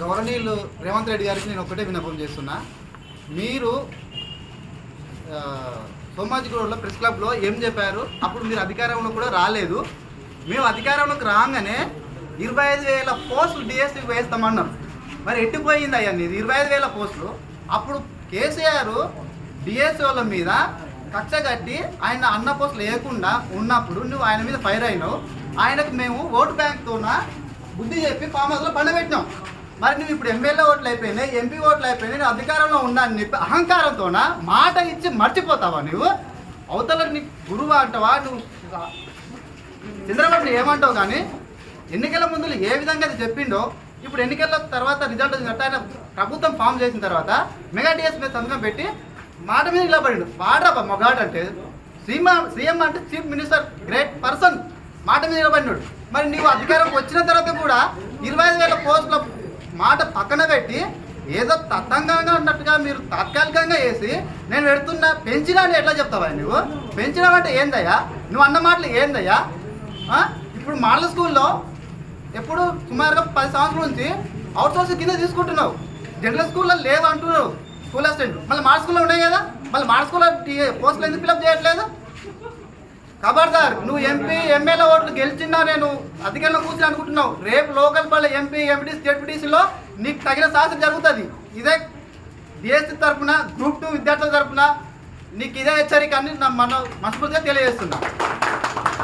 గవర్నీయులు రేవంత్ రెడ్డి గారికి నేను ఒకటే విన్నపం చేస్తున్నా. మీరు ఆ, సోమాజిగూడలో ప్రెస్ క్లబ్లో ఏం చెప్పారు? అప్పుడు మీరు అధికారంలో కూడా రాలేదు. మేము అధికారంలోకి రాగానే ఇరవై ఐదు వేల పోస్టులు డిఎస్సీకి వేస్తామన్నారు. మరి ఎట్టిపోయింది అయ్యా ఇరవై ఐదు వేల పోస్టులు. అప్పుడు కేసీఆర్ డిఎస్సీ వాళ్ళ మీద కక్ష కట్టి ఆయన అన్న పోస్టులు లేకుండా ఉన్నప్పుడు నువ్వు ఆయన మీద ఫైర్ అయినావు. ఆయనకు మేము ఓటు బ్యాంక్తోన బుద్ధి చెప్పి ఫామ్ హౌస్లో పండబెట్టినాం మరి నువ్వు ఇప్పుడు ఎమ్మెల్యే ఓట్లు అయిపోయినాయి ఎంపీ ఓట్లు అయిపోయినాయి నేను అధికారంలో ఉన్నాను చెప్పి అహంకారంతోన మాట ఇచ్చి మర్చిపోతావా నువ్వు? అవతల నీ గురువు అంటావా? నువ్వు చంద్రబాబు ఏమంటావు కానీ ఎన్నికల ముందు ఏ విధంగా అది చెప్పిండో ఇప్పుడు ఎన్నికల తర్వాత రిజల్ట్ వచ్చినట్టు ఆయన ప్రభుత్వం ఫామ్ చేసిన తర్వాత మెగా డిఎస్ మీద సంతకం పెట్టి మాట మీద నిలబడిండు. వాడరా మొగాడు అంటే సీఎం సీఎం అంటే చీఫ్ మినిస్టర్ గ్రేట్ పర్సన్. మాట మీద నిలబడినాడు. మరి నీవు అధికారం వచ్చిన తర్వాత కూడా ఇరవై ఐదు వేల పోస్టుల మాట పక్కన పెట్టి ఏదో తతంగంగా ఉన్నట్టుగా మీరు తాత్కాలికంగా వేసి నేను పెడుతున్నా పెంచినా అని ఎట్లా చెప్తావా నువ్వు? పెంచినావంటే ఏందయ్యా? నువ్వు అన్న మాటలు ఏందయ్యా? ఇప్పుడు మోడల్ స్కూల్లో ఎప్పుడు సుమారుగా పది సంవత్సరాల నుంచి అవుట్ సోర్స్ కింద తీసుకుంటున్నావు. జనరల్ స్కూల్లో లేవు అంటున్నావు స్కూల్ అసిస్టెంట్ మళ్ళీ మా స్కూల్లో ఉన్నాయి కదా? మళ్ళీ మాడ స్కూల్లో పోస్టులు ఎందుకు ఫిల్అప్ చేయట్లేదు? ఖబర్దార్ నువ్వు ఎంపీ ఎమ్మెల్యే ఓట్లు గెలిచినా నేను అధికారంలో కూర్చుని అనుకుంటున్నావు. రేపు లోకల్ పల్లె ఎంపీ ఎంపీ జెడ్పీటీసీలో నీకు తగిన శాస్త్రం జరుగుతుంది. ఇదే డిఎస్సీ తరపున గ్రూప్ టూ విద్యార్థుల తరఫున నీకు ఇదే హెచ్చరిక అని నా మన మనస్ఫూర్తిగా తెలియజేస్తున్నా.